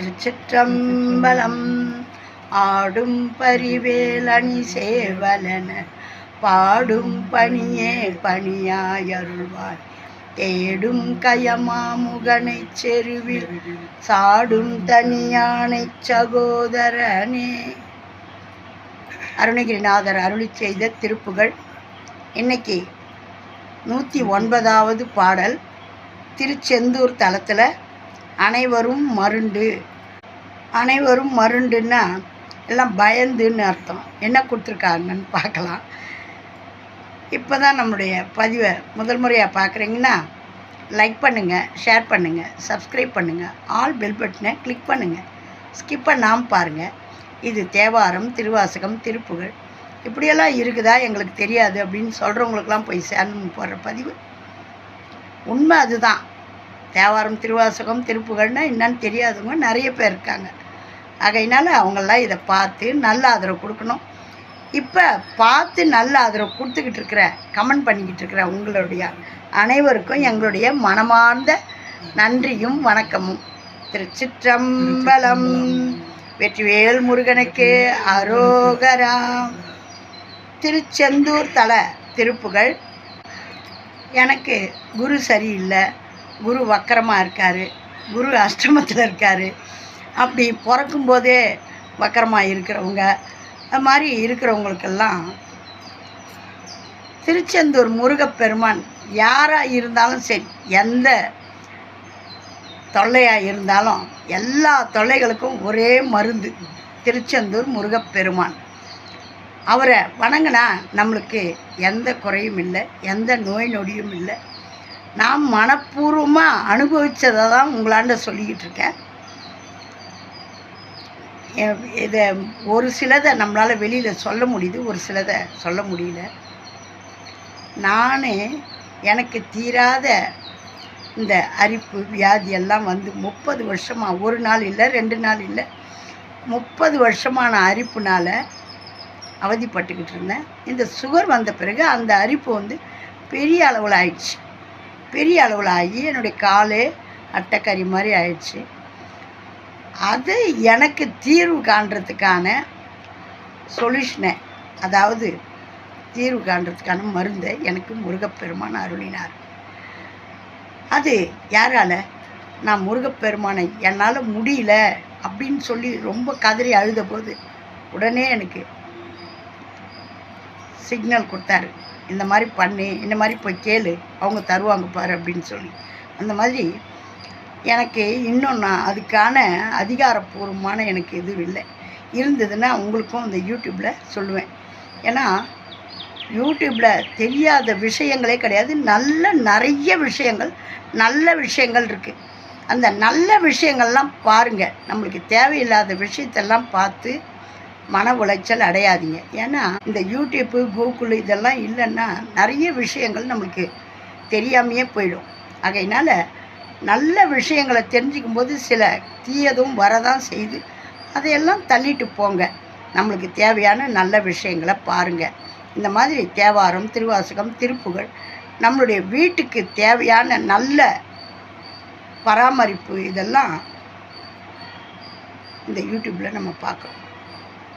திருச்சிற்றம்பலம். ஆடும் பரிவேலணி சேவலன பாடும் பணியே பணியாயருள்வாய். தேடும் கயமாமுகனை செருவில் சாடும் தனியானைச் சகோதரனே. அருணகிரிநாதர் அருளி செய்த திருப்புகள் இன்னைக்கு நூற்றி ஒன்பதாவது பாடல். திருச்செந்தூர் தலத்தில் அனைவரும் மருண்டு. அனைவரும் மருண்டுன்னா எல்லாம் பயந்துன்னு அர்த்தம். என்ன கொடுத்துருக்காங்கன்னு பார்க்கலாம். இப்போ தான் நம்முடைய பதிவை முதல் முறையாக பார்க்குறீங்கன்னா லைக் பண்ணுங்கள் ஷேர் பண்ணுங்கள் சப்ஸ்கிரைப் பண்ணுங்கள் ஆல் பெல் பட்டனை கிளிக் பண்ணுங்கள் ஸ்கிப் பண்ணாமல் பாருங்கள் இது தேவாரம் திருவாசகம் திருப்புகழ் இப்படியெல்லாம் இருக்குதா? எங்களுக்கு தெரியாது அப்படின்னு சொல்கிறவங்களுக்கெல்லாம் போய் சேரணும் போடுற பதிவு. உண்மை அதுதான். தேவாரம் திருவாசகம் திருப்புகள்னால் என்னன்னு தெரியாதவங்க நிறைய பேர் இருக்காங்க. ஆகையினால அவங்களாம் இதை பார்த்து நல்ல ஆதரவு கொடுக்கணும். இப்போ பார்த்து நல்ல ஆதரவு கொடுத்துக்கிட்டு இருக்கிற கமெண்ட் பண்ணிக்கிட்டு இருக்கிற உங்களுடைய அனைவருக்கும் எங்களுடைய மனமார்ந்த நன்றியும் வணக்கமும். திருச்சிற்றம்பலம் வெற்றிவேல் முருகனுக்கு அரோகரா. திருச்செந்தூர் தல திருப்புகள். எனக்கு குரு சரியில்லை. குரு வக்கரமாக இருக்கார். குரு அஷ்டமத்தில் இருக்கார். அப்படி பிறக்கும்போதே வக்கரமாக இருக்கிறவங்க அது மாதிரி இருக்கிறவங்களுக்கெல்லாம் திருச்செந்தூர் முருகப்பெருமான் யாராக இருந்தாலும் சரி எந்த தொல்லையாக இருந்தாலும் எல்லா தொல்லைகளுக்கும் ஒரே மருந்து திருச்செந்தூர் முருகப்பெருமான். அவரை வணங்கினா நம்மளுக்கு எந்த குறையும் இல்லை எந்த நோய் நொடியும் இல்லை. நான் மனப்பூர்வமாக அனுபவித்ததை தான் உங்களாண்ட சொல்லிக்கிட்டு இருக்கேன். இதை ஒரு சிலதை நம்மளால் வெளியில் சொல்ல முடியுது ஒரு சிலதை சொல்ல முடியல. நான் எனக்கு தீராத இந்த அரிப்பு வியாதி எல்லாம் வந்து முப்பது வருஷமாக ஒரு நாள் இல்லை ரெண்டு நாள் இல்லை முப்பது வருஷமான அரிப்புனால் அவதிப்பட்டுக்கிட்டு இருந்தேன். இந்த சுகர் வந்த பிறகு அந்த அரிப்பு வந்து பெரிய அளவில் ஆயிடுச்சு. பெரிய அளவில் ஆகி என்னுடைய காலே அட்டைக்கறி மாதிரி ஆயிடுச்சு. அது எனக்கு தீர்வு காண்றதுக்கான சொல்யூஷனை அதாவது தீர்வு காண்றதுக்கான மருந்தை எனக்கு முருகப்பெருமான் அருளினார். அது யாரால? நான் முருகப்பெருமானை என்னால் முடியல அப்படின்னு சொல்லி ரொம்ப கதறி அழுத போது உடனே எனக்கு சிக்னல் கொடுத்தாரு. இந்த மாதிரி பண்ணு இந்த மாதிரி போய் கேளு அவங்க தருவாங்க பாரு அப்படின்னு சொல்லி. அந்த மாதிரி எனக்கு இன்னும் நான் அதுக்கான அதிகாரப்பூர்வமான எனக்கு எதுவும் இல்லை. இருந்ததுன்னா உங்களுக்கும் இந்த யூடியூப்பில் சொல்லுவேன். ஏன்னா யூடியூப்பில் தெரியாத விஷயங்களே கிடையாது. நல்ல நிறைய விஷயங்கள் நல்ல விஷயங்கள் இருக்குது அந்த நல்ல விஷயங்கள்லாம் பாருங்கள் நம்மளுக்கு தேவையில்லாத விஷயத்தெல்லாம் பார்த்து மன உளைச்சல் அடையாதீங்க. ஏன்னா இந்த யூடியூப்பு கூகுள் இதெல்லாம் இல்லைன்னா நிறைய விஷயங்கள் நம்மளுக்கு தெரியாமையே போயிடும். ஆகையினால் நல்ல விஷயங்களை தெரிஞ்சுக்கும் போது சில தீயதும் வரதான் செய்து அதையெல்லாம் தள்ளிட்டு போங்க. நம்மளுக்கு தேவையான நல்ல விஷயங்களை பாருங்கள் இந்த மாதிரி தேவாரம் திருவாசகம் திருப்புகள் நம்மளுடைய வீட்டுக்கு தேவையான நல்ல பராமரிப்பு இதெல்லாம் இந்த யூடியூப்பில் நம்ம பார்க்குறோம்.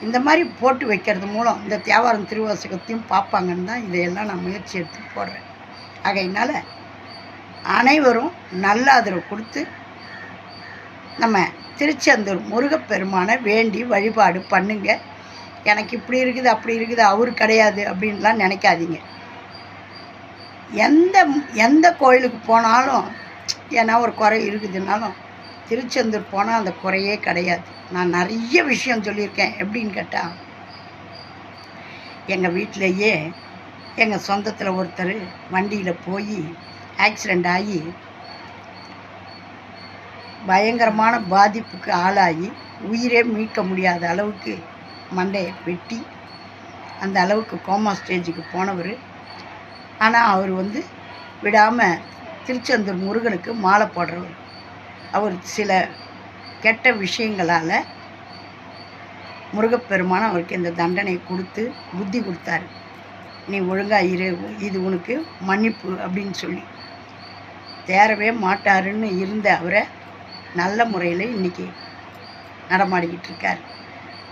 இந்த மாதிரி போட்டு வைக்கிறது மூலம் இந்த தேவாரம் திருவாசகத்தையும் பார்ப்பாங்கன்னு தான் இதையெல்லாம் நான் முயற்சி எடுத்து போடுறேன். ஆகையினால் அனைவரும் நல்ல ஆதரவு கொடுத்து நம்ம திருச்செந்தூர் முருகப்பெருமானை வேண்டி வழிபாடு பண்ணுங்க. எனக்கு இப்படி இருக்குது அப்படி இருக்குது அவர் கிடையாது அப்படின்லாம் நினைக்காதீங்க. எந்த எந்த கோயிலுக்கு போனாலும் ஏன்னா ஒரு குறை இருக்குதுன்னாலும் திருச்செந்தூர் போனால் அந்த குறையே கிடையாது. நான் நிறைய விஷயம் சொல்லியிருக்கேன். எப்படின்னு கேட்டால் எங்கள் வீட்டிலேயே எங்கள் சொந்தத்தில் ஒருத்தர் வண்டியில் போய் ஆக்சிடெண்ட் ஆகி பயங்கரமான பாதிப்புக்கு ஆளாகி உயிரே மீட்க முடியாத அளவுக்கு மண்டையை வெட்டி அந்த அளவுக்கு கோமா ஸ்டேஜுக்கு போனவர். ஆனால் அவர் வந்து விடாமல் திருச்செந்தூர் முருகனுக்கு மாலை போடுறவர். அவர் சில கெட்ட விஷயங்களால் முருகப்பெருமான் அவருக்கு இந்த தண்டனை கொடுத்து புத்தி கொடுத்தாரு. நீ ஒழுங்காக இரு இது உனக்கு மன்னிப்பு அப்படின்னு சொல்லி. தேரவே மாட்டாருன்னு இருந்த அவரை நல்ல முறையில் இன்றைக்கி நடமாடிக்கிட்டு இருக்கார்.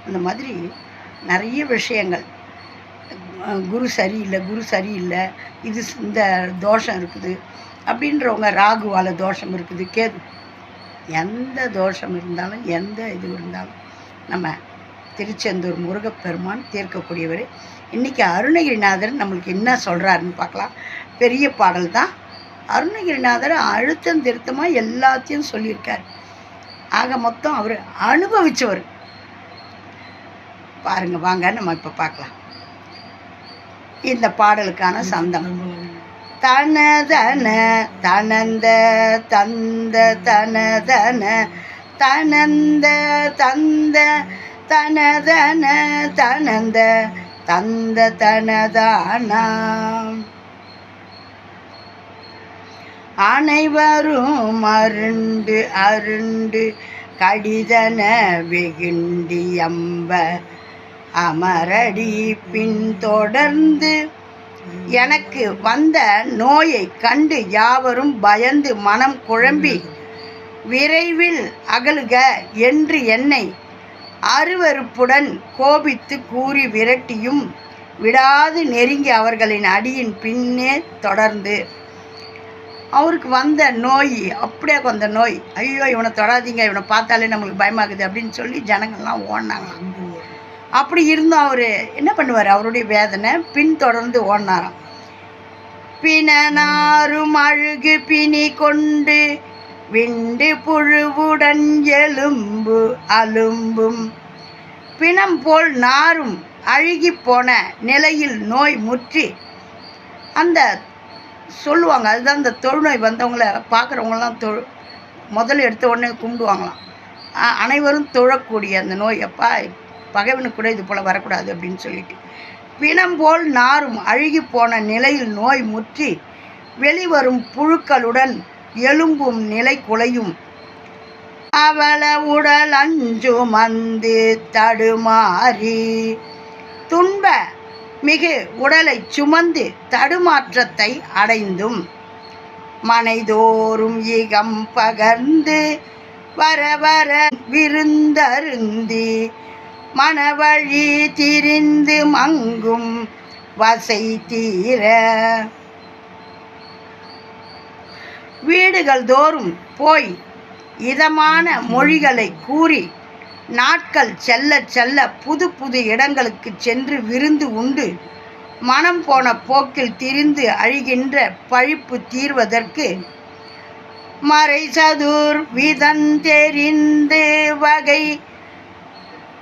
அந்த மாதிரி நிறைய விஷயங்கள். குரு சரியில்லை குரு சரியில்லை இது இந்த தோஷம் இருக்குது அப்படின்றவங்க ராகுவால் தோஷம் இருக்குது கேது. எந்த தோஷம் இருந்தாலும் எந்த இது இருந்தாலும் நம்ம திருச்செந்தூர் முருகப்பெருமான் தீர்க்கக்கூடியவர். இன்றைக்கி அருணகிரிநாதர் நம்மளுக்கு என்ன சொல்கிறாருன்னு பார்க்கலாம். பெரிய பாடல் தான் அருணகிரிநாதர் அழுத்தம் திருத்தமாக எல்லாத்தையும் சொல்லியிருக்கார். ஆக மொத்தம் அவர் அனுபவித்தவர் பாருங்க வாங்க நம்ம இப்போ பார்க்கலாம். இந்த பாடலுக்கான சந்தம். தனதன தனந்த தந்த தனதன தனந்த தந்த தனதன தனந்த தந்த தனதானாம் அனைவரும் அருண்டு அருண்டு கடிதன வெகுண்டியம்ப அமரடி அமரடி பின்தொடர்ந்து எனக்கு வந்த நோயை கண்டு யாவரும் பயந்து மனம் குழம்பி விரைவில் அகலுக என்று என்னை அருவருப்புடன் கோபித்து கூறி விரட்டியும் விடாது நெருங்கி அவர்களின் அடியின் பின்னே தொடர்ந்து அவருக்கு வந்த நோய் அப்படியே வந்த நோய். ஐயோ இவனை தொடாதீங்க இவனை பார்த்தாலே நம்மளுக்கு பயமாகுது அப்படின்னு சொல்லி ஜனங்கள்லாம் ஓடினாங்க. அப்படி இருந்தும் அவர் என்ன பண்ணுவார்? அவருடைய வேதனை பின்தொடர்ந்து ஓடினாராம். பிணனாரும் அழுகு பிணி கொண்டு விண்டு புழுவுடன் எலும்பு அலும்பும். பிணம் போல் நாரும் அழுகி போன நிலையில் நோய் முற்றி. அந்த சொல்லுவாங்க. அதுதான் இந்த தொழுநோய் வந்தவங்கள பார்க்குறவங்களாம் தொ முதல்ல எடுத்த உடனே கும்பிடுவாங்களாம். அனைவரும் தொழக்கூடிய அந்த நோய். அப்பா பகைவனுக்கு கூட இது போல் வரக்கூடாது அப்படின்னு சொல்லிட்டு. பிணம் போல் நாரும் அழுகி போன நிலையில் நோய் முற்றி வெளிவரும் புழுக்களுடன் எலும்பும் நிலை குலையும். அவள உடல் அஞ்சு மந்து தடுமாறி துன்ப மிகு உடலை சுமந்து தடுமாற்றத்தை அடைந்தும் மனைதோறும் இகம் பகர்ந்து வர வர விருந்தருந்தி மணவழி திரிந்து மங்கும் வசை தீர. வீடுகள் தோறும் போய் இதமான மொழிகளை கூறி நாட்கள் செல்ல செல்ல புது புது இடங்களுக்கு சென்று விருந்து உண்டு. மனம் போன போக்கில் திரிந்து அழிகின்ற பழிப்பு தீர்வதற்கு மறை சதுர் விதந்தெறிந்து வகை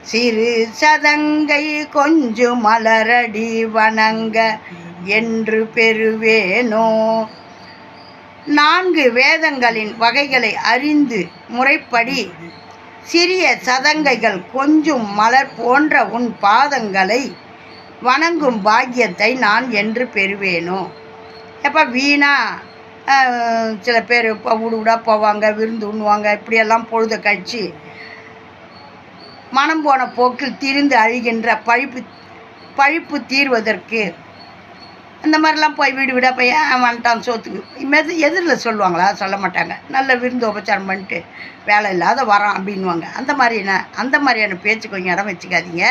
சிறு சதங்கை கொஞ்சு மலரடி வணங்க என்று பெறுவேனோ? நான்கு வேதங்களின் வகைகளை அறிந்து முறைப்படி சிறிய சதங்கைகள் கொஞ்சம் மலர் போன்ற உன் பாதங்களை வணங்கும் பாக்கியத்தை நான் என்று பெறுவேனோ? எப்போ வீணா சில பேர் இப்போ வீடு போவாங்க விருந்து உண்ணுவாங்க இப்படியெல்லாம் பொழுத கழிச்சு மனம் போன போக்கில் திரிந்து அழிகின்ற பழிப்பு பழிப்பு தீர்வதற்கு அந்த மாதிரிலாம் போய் வீடு வீடாக போய் வந்துட்டான் சோத்துக்கு. மெது எதிரில் சொல்லுவாங்களா? சொல்ல மாட்டாங்க. நல்ல விருந்து உபச்சாரம் பண்ணிட்டு வேலை இல்லாத வரான் அப்படின்வாங்க அந்த மாதிரியான அந்த மாதிரியான பேச்சு கொஞ்சம் இடம் வச்சுக்காதீங்க.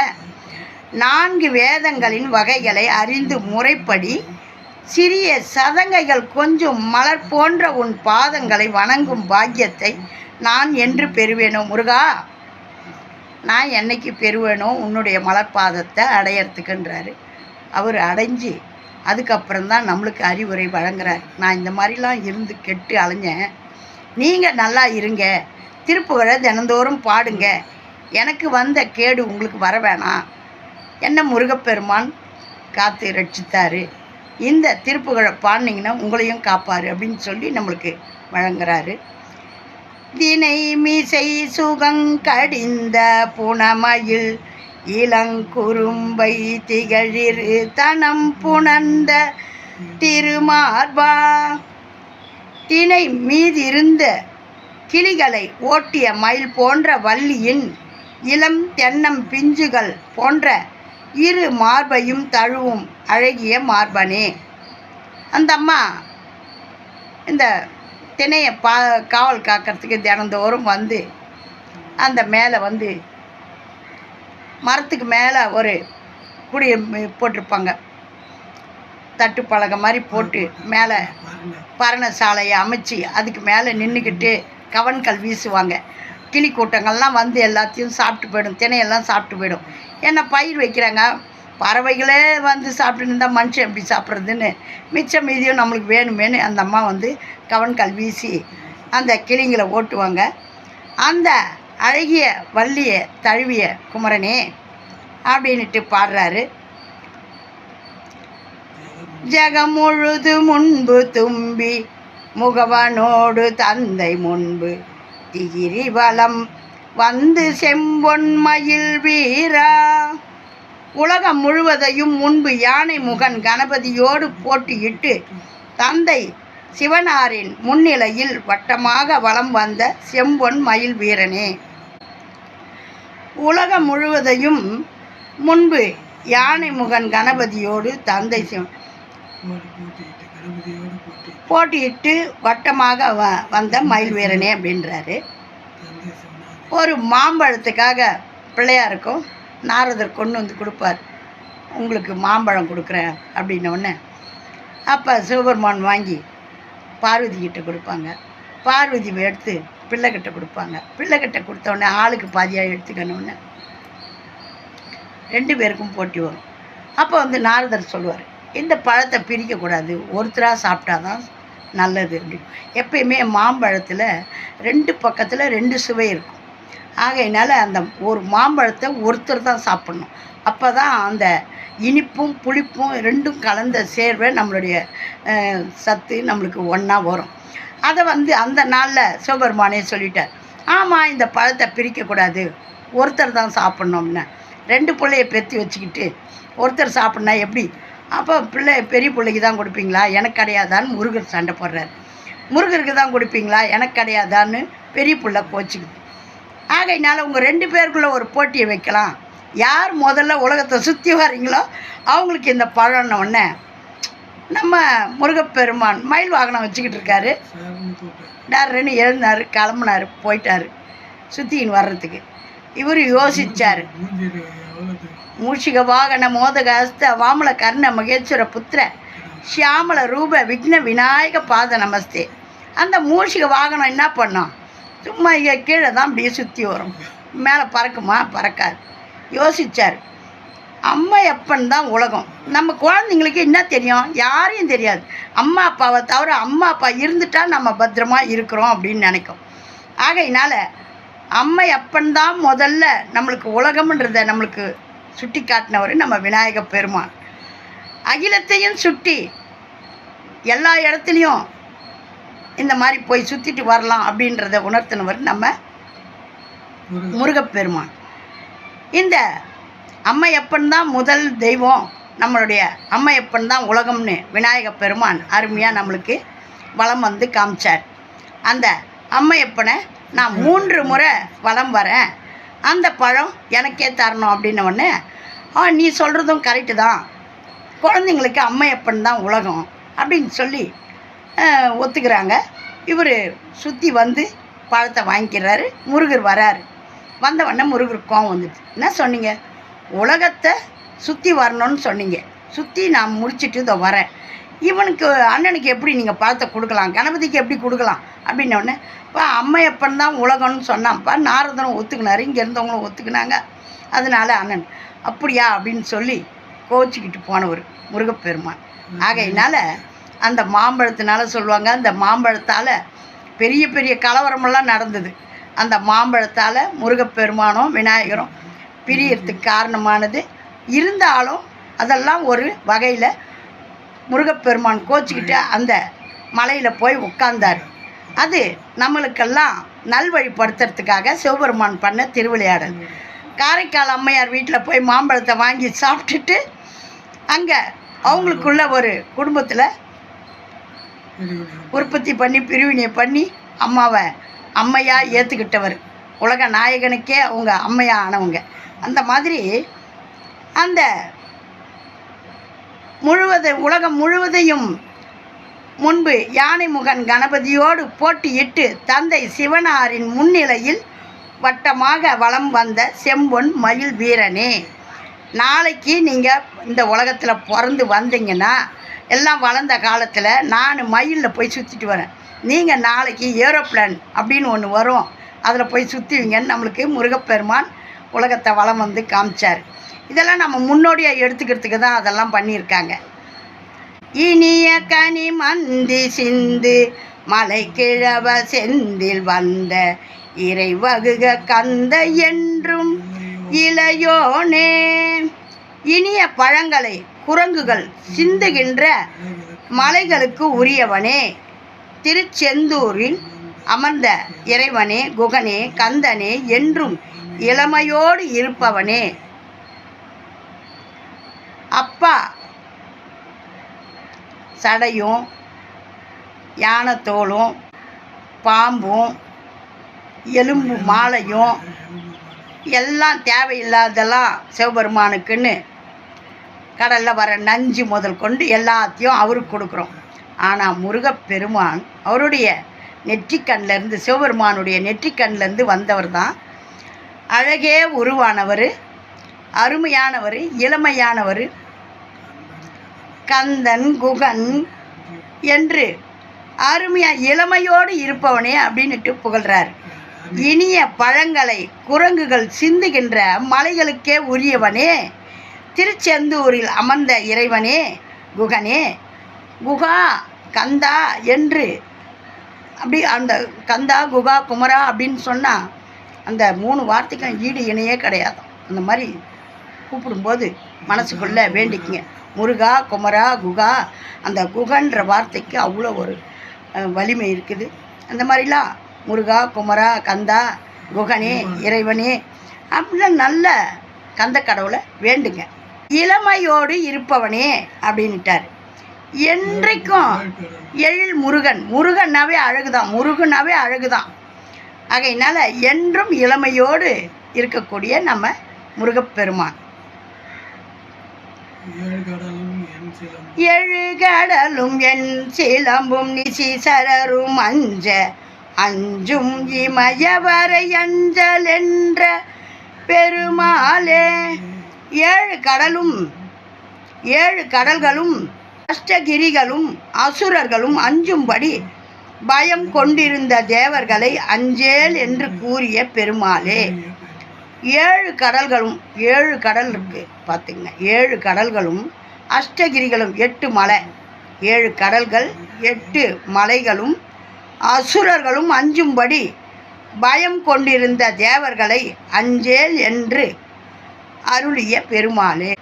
நான்கு வேதங்களின் வகைகளை அறிந்து முறைப்படி சிறிய சதங்கைகள் கொஞ்சம் மலர் போன்ற உன் பாதங்களை வணங்கும் பாக்கியத்தை நான் என்று பெறுவேனோ முருகா? நான் என்னைக்கு பெறுவேனோ உன்னுடைய மலர் பாதத்தை அடையறதுக்குன்றாரு. அவர் அடைஞ்சு அதுக்கப்புறம் தான் நம்மளுக்கு அறிவுரை வழங்குறார். நான் இந்த மாதிரிலாம் இருந்து கெட்டு அலைஞ்சேன். நீங்கள் நல்லா இருங்க. திருப்புகழை தினந்தோறும் பாடுங்க. எனக்கு வந்த கேடு உங்களுக்கு வர வேணாம். என்ன முருகப்பெருமான் காத்து ரட்சித்தாரு. இந்த திருப்புகழை பாடினீங்கன்னா உங்களையும் காப்பார் அப்படின்னு சொல்லி நம்மளுக்கு வழங்குறாரு. தினை மீசை சுகங்கடிந்த புனமயில் இளங்குறும்பை திகழிர் தனம் புணர்ந்த திருமார்பா. தினை மீதிருந்த கிளிகளை ஓட்டிய மயில் போன்ற வள்ளியின் இளம் தென்னம் பிஞ்சுகள் போன்ற இரு மார்பையும் தழுவும் அழகிய மார்பனே. அந்த அம்மா இந்த திணையை பா காவல் காக்கிறதுக்கு தினந்தோறும் வந்து அந்த மேலே வந்து மரத்துக்கு மேலே ஒரு குடி போட்டிருப்பாங்க. தட்டு பலகை மாதிரி போட்டு மேலே பரணசாலையை அமைச்சு அதுக்கு மேலே நின்றுக்கிட்டு கவன்கள் வீசுவாங்க. கிளி கூட்டங்கள்லாம் வந்து எல்லாத்தையும் சாப்பிட்டு போயிடும். தினையெல்லாம் சாப்பிட்டு போயிடும். ஏன்னா பயிர் வைக்கிறாங்க? பறவைகளே வந்து சாப்பிட்டு இருந்தால் மனுஷன் எப்படி சாப்பிட்றதுன்னு மிச்சம் மீதியும் நம்மளுக்கு வேணுமேனு அந்த அம்மா வந்து கவன்கள் வீசி அந்த கிளிங்களை ஓட்டுவாங்க. அந்த அழகிய வள்ளிய தழுவிய குமரனே அப்படின்ட்டு பாடுறாரு. ஜெகம் முழுது முன்பு தும்பி முகவனோடு தந்தை முன்பு திகிரி வலம் வந்து செம்பொன்மயில் வீரா. உலகம் முழுவதையும் முன்பு யானை முகன் கணபதியோடு போட்டியிட்டு தந்தை சிவனாரின் முன்னிலையில் வட்டமாக வலம் வந்த செம்பொன் மயில் வீரனே. உலகம் முழுவதையும் முன்பு யானை முகன் கணபதியோடு தந்தை சிவன் போட்டியிட்டு வட்டமாக வ வந்த மயில் வீரனே அப்படின்றாரு. ஒரு மாம்பழத்துக்காக பிள்ளையாருக்கும் நாரதர் கொண்டு வந்து கொடுப்பார். உங்களுக்கு மாம்பழம் கொடுக்குறேன் அப்படின்னோடனே அப்போ சிவபெருமான் வாங்கி பார்வதி கிட்ட கொடுப்பாங்க. பார்வதி எடுத்து பிள்ளைகிட்ட கொடுப்பாங்க. பிள்ளைகிட்ட கொடுத்தோடனே ஆளுக்கு பாதியாக எடுத்துக்கணும்னு ரெண்டு பேருக்கும் போட்டி வரும். அப்போ வந்து நாரதர் சொல்லுவார் இந்த பழத்தை பிரிக்கக்கூடாது ஒருத்தராக சாப்பிட்டா தான் நல்லது அப்படி. எப்பயுமே மாம்பழத்தில் ரெண்டு பக்கத்தில் ரெண்டு சுவை இருக்கும். ஆகையினால அந்த ஒரு மாம்பழத்தை ஒருத்தர் தான் சாப்பிட்ணும். அப்போ தான் அந்த இனிப்பும் புளிப்பும் ரெண்டும் கலந்த சேர்வை நம்மளுடைய சத்து நம்மளுக்கு ஒன்றா வரும். அதை வந்து அந்த நாளில் சிவபெருமானே சொல்லிட்டார். ஆமாம் இந்த பழத்தை பிரிக்கக்கூடாது ஒருத்தர் தான் சாப்பிட்ணும்னு. ரெண்டு பிள்ளைய பெற்றி வச்சுக்கிட்டு ஒருத்தர் சாப்பிட்னா எப்படி? அப்போ பிள்ளை பெரிய பிள்ளைக்கு தான் கொடுப்பீங்களா? எனக்கு கிடையாதான்னு முருகர் சண்டை போடுறாரு. முருகருக்கு தான் கொடுப்பீங்களா? எனக்கு கிடையாதான்னு பெரிய பிள்ளை கோச்சிக்குது. ஆகையினால உங்கள் ரெண்டு பேருக்குள்ள ஒரு போட்டியை வைக்கலாம். யார் முதல்ல உலகத்தை சுற்றி வர்றீங்களோ அவங்களுக்கு இந்த பழம்ன நம்ம முருகப்பெருமான் மயில் வாகனம் வச்சுக்கிட்டு இருக்காரு. டர்ன்னு எழுந்தார் கிளம்புனார் போயிட்டார் சுற்றின்னு வர்றதுக்கு. இவர் யோசிச்சார். மூஷிக வாகன மோதக அஸ்த வாமல கர்ண மகேஸ்வர புத்திர ஷியாமல ரூப விக்ன விநாயக பாத நமஸ்தே. அந்த மூஷிக வாகனம் என்ன பண்ணோம் சும்மா இங்கே கீழே தான் அப்படியே சுற்றி வரும். மேலே பறக்குமா? பறக்காது. யோசிச்சார். அம்மா எப்பன் தான் உலகம். நம்ம குழந்தைங்களுக்கு என்ன தெரியும்? யாரையும் தெரியாது. அம்மா அப்பாவை தவிர அம்மா அப்பா இருந்துட்டா நம்ம பத்திரமா இருக்கிறோம் அப்படின்னு நினைக்கும். ஆகையினால அம்மை அப்பன் தான் முதல்ல நம்மளுக்கு உலகம்ன்றதை நம்மளுக்கு சுட்டி காட்டினவர் நம்ம விநாயக பெருமான். அகிலத்தையும் சுட்டி எல்லா இடத்துலையும் இந்த மாதிரி போய் சுற்றிட்டு வரலாம் அப்படின்றத உணர்த்தினவர் நம்ம முருகப்பெருமான் இந்த அம்மையப்பன் தான் முதல் தெய்வம் நம்மளுடைய அம்மையப்பன் தான் உலகம்னு விநாயக பெருமான் அருமையாக நம்மளுக்கு வளம் வந்து காமிச்சார். அந்த அம்மையப்பனை நான் மூன்று முறை வளம் வரேன். அந்த பழம் எனக்கே தரணும் அப்படின்ன உடனே ஆ நீ சொல்கிறதும் கரெக்டு தான். குழந்தைங்களுக்கு அம்மையப்பன் தான் உலகம் அப்படின்னு சொல்லி ஒத்துக்கிறாங்க. இவர் சுற்றி வந்து பழத்தை வாங்கிக்கிறாரு. முருகர் வராரு. வந்தவொடனே முருகர் கோவம் வந்துடுச்சு. என்ன சொன்னீங்க? உலகத்தை சுற்றி வரணும்னு சொன்னீங்க. சுற்றி நான் முடிச்சுட்டு இதை வரேன். இவனுக்கு அண்ணனுக்கு எப்படி நீங்கள் பழத்தை கொடுக்கலாம்? கணபதிக்கு எப்படி கொடுக்கலாம்? அப்படின்னோடனே இப்போ அம்மையப்பன் தான் உலகம்னு சொன்னான்ப்பா நாரதனும் ஒத்துக்கினாரு. இங்கே இருந்தவங்களும் ஒத்துக்கினாங்க. அதனால அண்ணன் அப்படியா? அப்படின்னு சொல்லி கோச்சிக்கிட்டு போனவர் முருகப்பெருமான். ஆகையினால அந்த மாம்பழத்தினால சொல்லுவாங்க. அந்த மாம்பழத்தால் பெரிய பெரிய கலவரமெல்லாம் நடந்தது. அந்த மாம்பழத்தால் முருகப்பெருமானும் விநாயகரும் பிரியறதுக்கு காரணமானது. இருந்தாலும் அதெல்லாம் ஒரு வகையில் முருகப்பெருமான் கோச்சிக்கிட்டு அந்த மலையில் போய் உட்கார்ந்தார். அது நம்மளுக்கெல்லாம் நல்வழிப்படுத்துறதுக்காக சிவபெருமான் பண்ண திருவிளையாடல். காரைக்கால் அம்மையார் வீட்டில் போய் மாம்பழத்தை வாங்கி சாப்பிட்டுட்டு அங்கே அவங்களுக்குள்ள ஒரு குடும்பத்தில் உற்பத்தி பண்ணி பிரிவினை பண்ணி அம்மாவை அம்மையாக ஏற்றுக்கிட்டவர் உலக நாயகனுக்கே அவங்க அம்மையா ஆனவங்க. அந்த மாதிரி அந்த முழுவதை உலகம் முழுவதையும் முன்பு யானைமுகன் கணபதியோடு போட்டியிட்டு தந்தை சிவனாரின் முன்னிலையில் வட்டமாக வலம் வந்த செம்பொன் மயில் வீரனே நாளைக்கு நீங்கள் இந்த உலகத்தில் பிறந்து வந்தீங்கன்னா எல்லாம் வளர்ந்த காலத்தில் நான் மயிலில் போய் சுற்றிட்டு வரேன். நீங்கள் நாளைக்கு ஏரோப்ளேன் அப்படின்னு ஒன்று வரும். அதில் போய் சுற்றுவீங்கன்னு நம்மளுக்கு முருகப்பெருமான் உலகத்தை வளம் வந்து காமிச்சார். இதெல்லாம் நம்ம முன்னோடியாக எடுத்துக்கிறதுக்கு தான் அதெல்லாம் பண்ணியிருக்காங்க. இனிய கனி மந்தி சிந்து மலை கிழவ செந்தில் வந்த இறை வகுக கந்த என்றும் இளையோனே. இனிய பழங்களை குரங்குகள் சிந்துகின்ற மலைகளுக்கு உரியவனே. திருச்செந்தூரில் அமர்ந்த இறைவனே குகனே கந்தனே என்றும் இளமையோடு இருப்பவனே. அப்பா சடையும் யானைத்தோலும் பாம்பும் எலும்பு மாலையும் எல்லாம் தேவையில்லாதெல்லாம் சிவபெருமானுக்குன்னு கடலில் வர நஞ்சு முதல் கொண்டு எல்லாத்தையும் அவருக்கு கொடுக்குறோம். ஆனால் முருகப்பெருமான் அவருடைய நெற்றிக்கண்ணிலேருந்து சிவபெருமானுடைய நெற்றிக்கண்ணிலேருந்து வந்தவர் தான் அழகே உருவானவர் அருமையானவர் இளமையானவர். கந்தன் குகன் என்று அருமையா இளமையோடு இருப்பவனே அப்படின்னுட்டு புகழ்கிறார் இனிய பழங்களை குரங்குகள் சிந்துகின்ற மலைகளுக்கே உரியவனே. திருச்செந்தூரில் அமர்ந்த இறைவனே குகனே. குகா கந்தா என்று அப்படி அந்த கந்தா குகா குமரா அப்படின்னு சொன்னால் அந்த மூணு வார்த்தைக்கும் ஈடு இணையே கிடையாது. அந்த மாதிரி கூப்பிடும்போது மனசுக்குள்ளே வேண்டிக்குங்க. முருகா குமரா குகா அந்த குகன்ற வார்த்தைக்கு அவ்வளோ ஒரு வலிமை இருக்குது. அந்த மாதிரிலாம் முருகா குமரா கந்தா குகனே இறைவனே அப்படிலாம் நல்ல கந்த கடவுளை வேண்டுங்க. இளமையோடு இருப்பவனே அப்படின்ட்டார் என்றைக்கும் எழில் முருகன். முருகன்னாவே அழகுதான். முருகனாவே அழகுதான். ஆகையினால என்றும் இளமையோடு இருக்கக்கூடிய நம்ம முருகப்பெருமான். ஏழு கடலும் என் சிலம்பும். நிசி சரரும் அஞ்ச அஞ்சும் இமயவரை அஞ்சல் என்ற பெருமாளே. ஏழு கடலும் ஏழு கடல்களும் அஷ்டகிரிகளும் அசுரர்களும் அஞ்சும்படி பயம் கொண்டிருந்த தேவர்களை அஞ்சேல் என்று கூறிய பெருமாளே ஏழு கடல்களும் ஏழு கடல் இருக்கு பார்த்துங்க ஏழு கடல்களும் அஷ்டகிரிகளும் எட்டு மலை ஏழு கடல்கள் எட்டு மலைகளும் அசுரர்களும் அஞ்சும்படி பயம் கொண்டிருந்த தேவர்களை அஞ்சேல் என்று அருளிய பெருமாளே.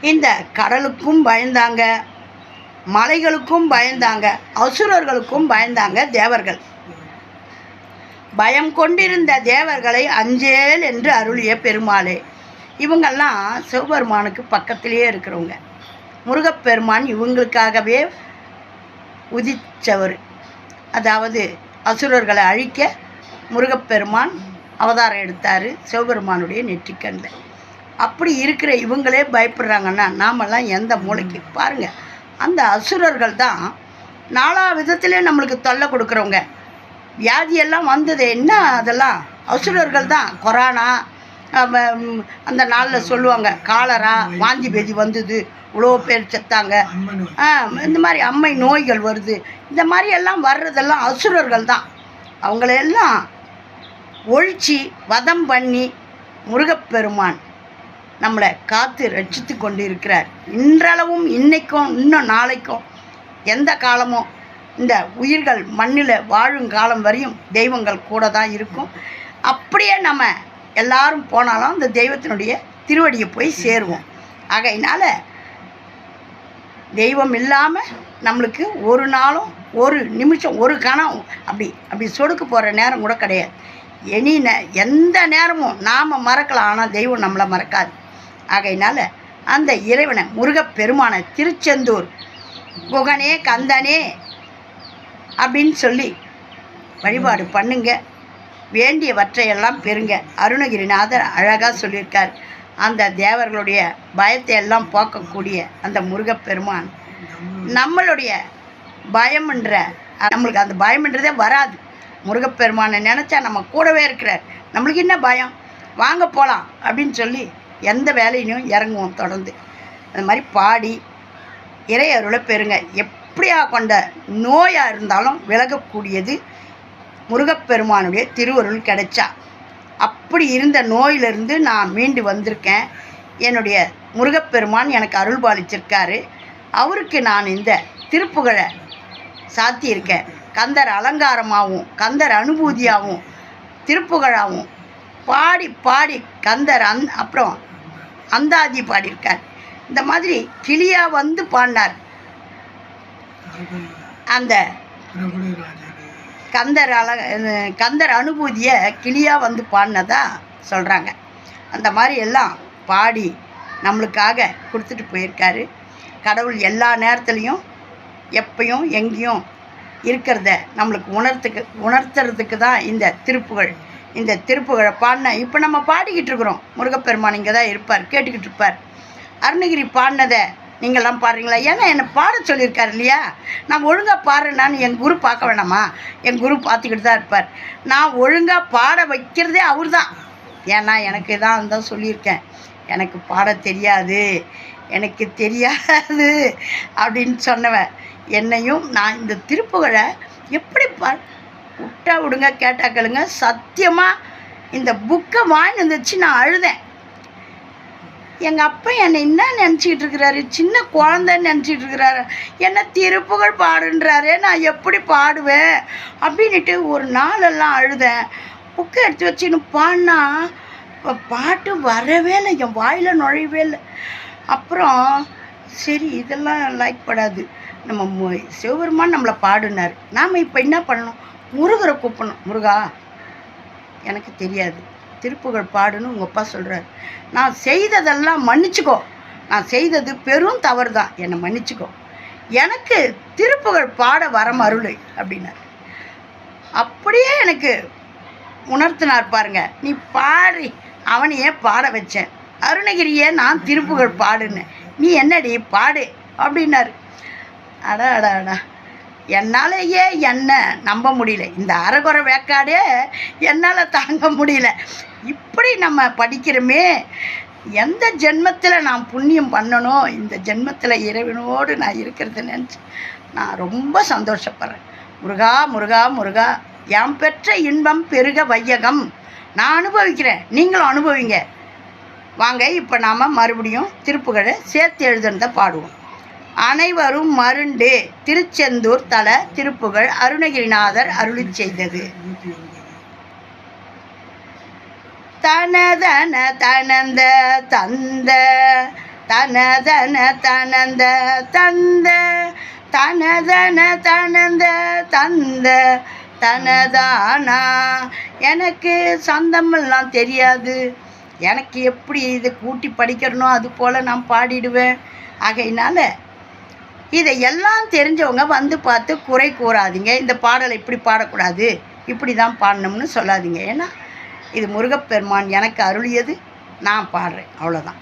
இந்த கடலுக்கும் பயந்தாங்க. மலைகளுக்கும் பயந்தாங்க அசுரர்களுக்கும் பயந்தாங்க தேவர்கள். பயம் கொண்டிருந்த தேவர்களை அஞ்சேல் என்று அருளிய பெருமாளே இவங்கெல்லாம் சிவபெருமானுக்கு பக்கத்திலேயே இருக்கிறவங்க. முருகப்பெருமான் இவங்களுக்காகவே உதித்தவர். அதாவது அசுரர்களை அழிக்க முருகப்பெருமான் அவதாரம் எடுத்தார் சிவபெருமானுடைய நெற்றிக்கண்ணில் அப்படி இருக்கிற இவங்களே பயப்படுறாங்கன்னா நாமெல்லாம் எந்த மூளைக்கு? பாருங்கள் அந்த அசுரர்கள் தான் நாலா விதத்திலே நம்மளுக்கு தொல்லை கொடுக்குறவங்க. வியாதியெல்லாம் வந்தது என்ன அதெல்லாம்? அசுரர்கள் தான். கொரோனா அந்த நாளில் சொல்லுவாங்க காலரா வாந்தி பேதி வந்தது இவ்வளோ பேர் செத்தாங்க. இந்த மாதிரி அம்மை நோய்கள் வருது. இந்த மாதிரி எல்லாம் வர்றதெல்லாம் அசுரர்கள் தான். அவங்களையெல்லாம் ஒழிச்சு வதம் பண்ணி முருகப்பெருமான் நம்மளை காத்து ரட்சித்து கொண்டு இருக்கிறார் இன்றளவும் இன்னைக்கும் இன்னும் நாளைக்கும் எந்த காலமும் இந்த உயிர்கள் மண்ணில் வாழும் காலம் வரையும் தெய்வங்கள் கூட தான் இருக்கும். அப்படியே நம்ம எல்லாரும் போனாலும் அந்த தெய்வத்தினுடைய திருவடியை போய் சேருவோம். ஆகையினால் தெய்வம் இல்லாமல் நம்மளுக்கு ஒரு நாளும் ஒரு நிமிஷம் ஒரு கணம் அப்படி அப்படி சொடுக்கு போகிற நேரம் கூட கிடையாது. எனி நே எந்த நேரமும் நாம் மறக்கலாம் ஆனால் தெய்வம் நம்மளை மறக்காது. ஆகையினால அந்த இறைவனை முருகப்பெருமானை திருச்செந்தூர் குகனே கந்தனே அப்படின்னு சொல்லி வழிபாடு பண்ணுங்க. வேண்டியவற்றையெல்லாம் பெறுங்க. அருணகிரிநாதர் அழகாக சொல்லியிருக்கார். அந்த தேவர்களுடைய பயத்தை எல்லாம் போக்கக்கூடிய அந்த முருகப்பெருமான். நம்மளுடைய பயம்ன்ற நம்மளுக்கு அந்த பயம்ன்றதே வராது. முருகப்பெருமானை நினச்சா நம்ம கூடவே இருக்கிறார். நம்மளுக்கு என்ன பயம்? வாங்க போகலாம் அப்படின்னு சொல்லி எந்த வேலையிலையும் இறங்குவோம் தொடர்ந்து. அந்த மாதிரி பாடி இறை அருளை பெறுங்க. எப்படியா கொண்ட நோயாக இருந்தாலும் விலகக்கூடியது முருகப்பெருமானுடைய திருவருள் கிடைச்சா. அப்படி இருந்த நோயிலிருந்து நான் மீண்டு வந்திருக்கேன். என்னுடைய முருகப்பெருமான் எனக்கு அருள் பாலிச்சிருக்காரு. அவருக்கு நான் இந்த திருப்புகழை சாத்தியிருக்கேன். கந்தர் அலங்காரமாகவும் கந்தர் அனுபூதியாகவும் திருப்புகழாகவும் பாடி பாடி கந்தர் அந் அப்புறம் அந்தாதி பாடியிருக்கார். இந்த மாதிரி கிளியா வந்து பாடினார். அந்த கந்தர் அல கந்தர் அனுபூதியை கிளியா வந்து பாடினதா சொல்கிறாங்க அந்த மாதிரி எல்லாம் பாடி நம்மளுக்காக கொடுத்துட்டு போயிருக்காரு. கடவுள் எல்லா நேரத்துலையும் எப்பயும் எங்கேயும் இருக்கிறத நம்மளுக்கு உணர்த்துக்கு உணர்த்துறதுக்கு தான் இந்த திருப்புகழ் இந்த திருப்புகழை பாடின இப்போ நம்ம பாடிக்கிட்டு இருக்கிறோம். முருகப்பெருமான் இங்கே தான் இருப்பார் கேட்டுக்கிட்டு இருப்பார். அருணகிரி பாடினதை நீங்கள்லாம் பாடுறீங்களா? ஏன்னா என்னை பாட சொல்லியிருக்காரு இல்லையா? நான் ஒழுங்காக பாடுறேன்னு என் குரு பார்க்க வேணாமா? என் குரு பார்த்துக்கிட்டு தான் இருப்பார். நான் ஒழுங்காக பாட வைக்கிறதே அவர் தான் ஏன்னா எனக்கு தான் தான் சொல்லியிருக்கேன். எனக்கு பாட தெரியாது. எனக்கு தெரியாது அப்படின்னு சொன்னவன். என்னையும் நான் இந்த திருப்புகழை எப்படி பா விட்டா விடுங்க கேட்டால் கேளுங்க. சத்தியமாக இந்த புக்கை வாங்கி வந்துச்சு நான் அழுதேன். எங்கள் அப்பா என்னை என்ன நினச்சிக்கிட்டு இருக்கிறாரு? சின்ன குழந்தைன்னு நினச்சிட்டு இருக்கிறாரு. என்ன திருப்புகழ் பாடுன்றாரு நான் எப்படி பாடுவேன்? அப்படின்ட்டு ஒரு நாளெல்லாம் அழுதேன். புக்கை எடுத்து வச்சுன்னு பாடினா இப்போ பாட்டு வரவே இல்லை என் வாயில் நுழையவே இல்லை. அப்புறம் சரி இதெல்லாம் லைக் படாது. நம்ம சிவபெருமான் நம்மளை பாடினார். நாம் இப்போ என்ன பண்ணணும்? முருகரை கூப்பிடணும். முருகா எனக்கு தெரியாது. திருப்புகழ் பாடுன்னு உங்கள் அப்பா சொல்கிறார் நான் செய்ததெல்லாம் மன்னிச்சுக்கோ. நான் செய்தது பெரும் தவறு தான் என்னை மன்னிச்சுக்கோ. எனக்கு திருப்புகழ் பாட வரம் மருள் அப்படின்னார். அப்படியே எனக்கு உணர்த்தினார் பாருங்க. நீ பாடி அவனையே பாட வச்சேன் அருணகிரியே நான் திருப்புகழ் பாடுன்னு. நீ என்னடி பாடு? அப்படின்னாரு. அடா அடா அடா என்னாலேயே என்ன நம்ப முடியல. இந்த அரைகுறை வேக்காடே என்னால் தாங்க முடியல. இப்படி நம்ம படிக்கிறோமே எந்த ஜென்மத்தில் நான் புண்ணியம் பண்ணணும் இந்த ஜென்மத்தில் இறைவனோடு நான் இருக்கிறது நினச்சி நான் ரொம்ப சந்தோஷப்படுறேன். முருகா முருகா முருகா என் பெற்ற இன்பம் பெருக வையகம். நான் அனுபவிக்கிறேன். நீங்களும் அனுபவிங்க. வாங்க இப்போ நாம் மறுபடியும் திருப்புகழை சேர்த்து எழுதுனதை பாடுவோம். அனைவரும் மருண்டு. திருச்செந்தூர் தல திருப்புகழ் அருணகிரிநாதர் அருளி செய்தது. தனதன தனந்த தந்த தனதன தனந்த தந்த தனதன தனந்த தந்த தனதானா? எனக்கு சொந்தமெல்லாம் தெரியாது. எனக்கு எப்படி இது கூட்டி படிக்கிறனோ அது போல் நான் பாடிடுவேன். ஆகையினால இதை எல்லாம் தெரிஞ்சவங்க வந்து பார்த்து குறை கூறாதீங்க. இந்த பாடலை இப்படி பாடக்கூடாது. இப்படி தான் பாடணும்னு சொல்லாதீங்க. ஏன்னா இது முருகப்பெருமான் எனக்கு அருளியது. நான் பாடுறேன். அவ்வளோதான்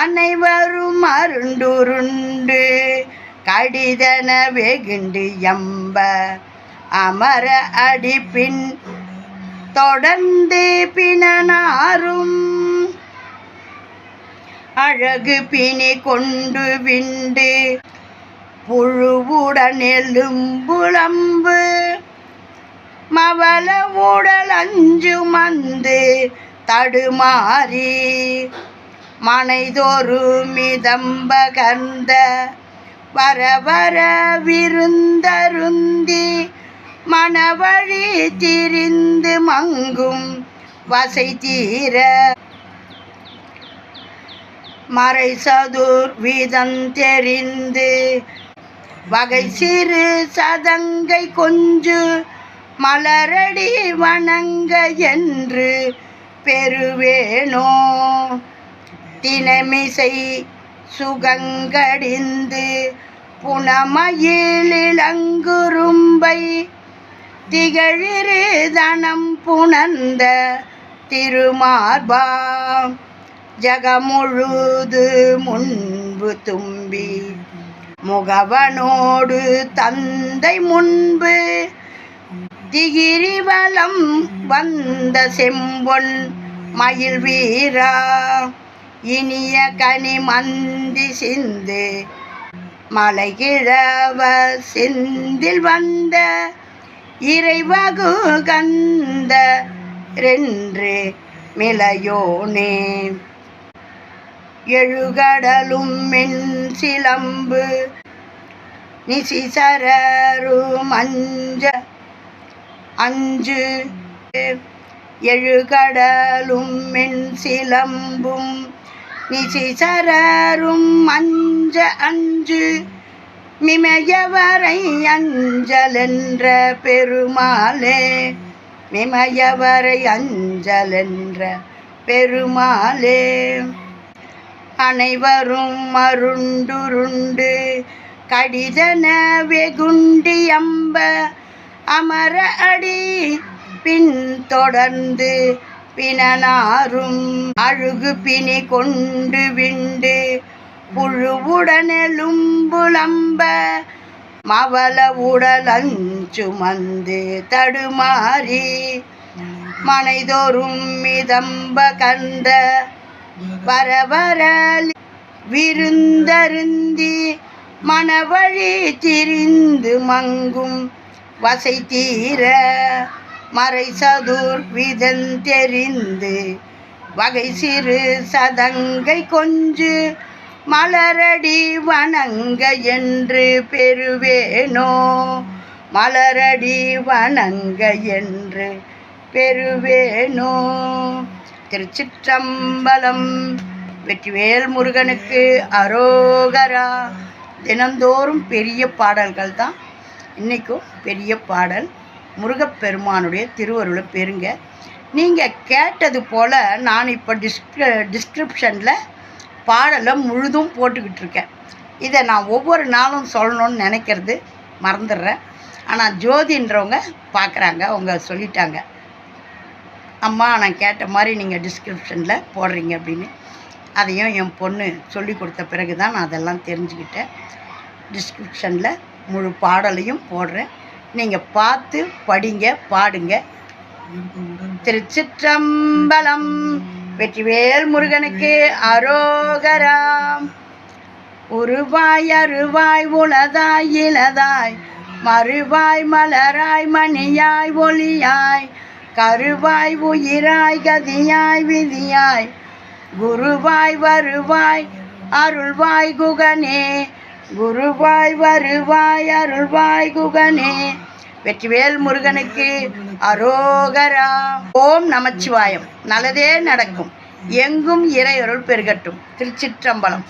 அனைவரும் அருண்டுருண்டு கடிதன வெகுண்டு எம்ப அமர அடிப்பின் தொடர்ந்து பிணனாரும் அழகு பிணி கொண்டு விண்டு புழுவுடன் எலும்புலம்பு மவள உடல் அஞ்சு மந்து தடுமாறி. மனைதொரு மிதம்ப கந்த வர வர விருந்தருந்தி மணவழி திரிந்து மங்கும் வசை தீர. மறை சதுர் வீதம் தெரிந்து வகை சிறு சதங்கை கொஞ்சு மலரடி வணங்க என்று பெறுவேனோ. தினமிசை சுகங்கடிந்து புனமயிலிளங்குரும்பை திகழிரு தனம் புணர்ந்த திருமார்பா. ஜகமுழுது முன்பு தும்பி முகவனோடு தந்தை முன்பு திகிரிவலம் வந்த செம்பொன் மயில் வீரா. இனிய கனி மந்தி சிந்து மலைகிழவ சிந்தில் வந்த இறைவகு கந்த ரென்று மிளையோனே. எழுகடலும் மென் சிலம்பு நிசிசரரும் அஞ்ச அஞ்சு. எழுகடலும் மென் சிலம்பும் நிசிசரரும் அஞ்ச அஞ்சு. மிமையவரை அஞ்சலென்ற பெருமாளே. மிமையவரை அஞ்சலென்ற பெருமாளே. அனைவரும் மருண்டுருண்டு கடிதன வெகுண்டி அம்ப அமர அடி. பின் தொடர்ந்து பிணனாரும் அழுகு பிணி கொண்டு விண்டு. புழுவுடனெலும்புலம்ப மவள உடலஞ்சுமந்து தடுமாறி. மனைதோறும் மிதம்ப கந்த வர வர விருந்தருந்தி மனவழி திரிந்து மங்கும் வசை தீர மறை சதுர் விதந்தெறிந்து வகை சிறு சதங்கை கொஞ்சு மலரடி வணங்க என்று பெறுவேனோ? மலரடி வணங்க என்று பெறுவேனோ? திருச்சிற்றம்பலம். வெற்றிவேல் முருகனுக்கு அரோகரா. தினந்தோறும் பெரிய பாடல்கள் தான் இன்றைக்கும் பெரிய பாடல். முருகப்பெருமானுடைய திருவருளை பெருங்க நீங்கள் கேட்டது போல் நான் இப்போ டிஸ்கிர டிஸ்கிரிப்ஷனில் பாடலை முழுதும் போட்டுக்கிட்டு இருக்கேன் இதை நான் ஒவ்வொரு நாளும் சொல்லணும்னு நினைக்கிறது மறந்துடுறேன். ஆனால் ஜோதின்றவங்க பார்க்குறாங்க அவங்க சொல்லிட்டாங்க. அம்மா நான் கேட்ட மாதிரி நீங்கள் டிஸ்கிரிப்ஷனில் போடுறீங்க அப்படின்னு. அதையும் என் பொண்ணு சொல்லி கொடுத்த பிறகு தான் நான் அதெல்லாம் தெரிஞ்சுக்கிட்டேன். டிஸ்கிரிப்ஷனில் முழு பாடலையும் போடுறேன். நீங்கள் பார்த்து படிங்க பாடுங்க. திருச்சிற்றம்பலம் வெற்றிவேல் முருகனுக்கு அரோகராம். உருவாய் அருவாய் உளதாய் இளதாய் மறுவாய் மலராய் மணியாய் ஒளியாய். கருவாய் உயிராய் கதியாய் விதியாய் குருவாய் வருவாய் அருள்வாய் குகனே. குருவாய் வருவாய் அருள்வாய் குகனே. வெற்றிவேல் முருகனுக்கு அரோகரா. ஓம் நமச்சிவாயம். நல்லதே நடக்கும். எங்கும் இறையருள் பெருகட்டும். திருச்சிற்றம்பலம்.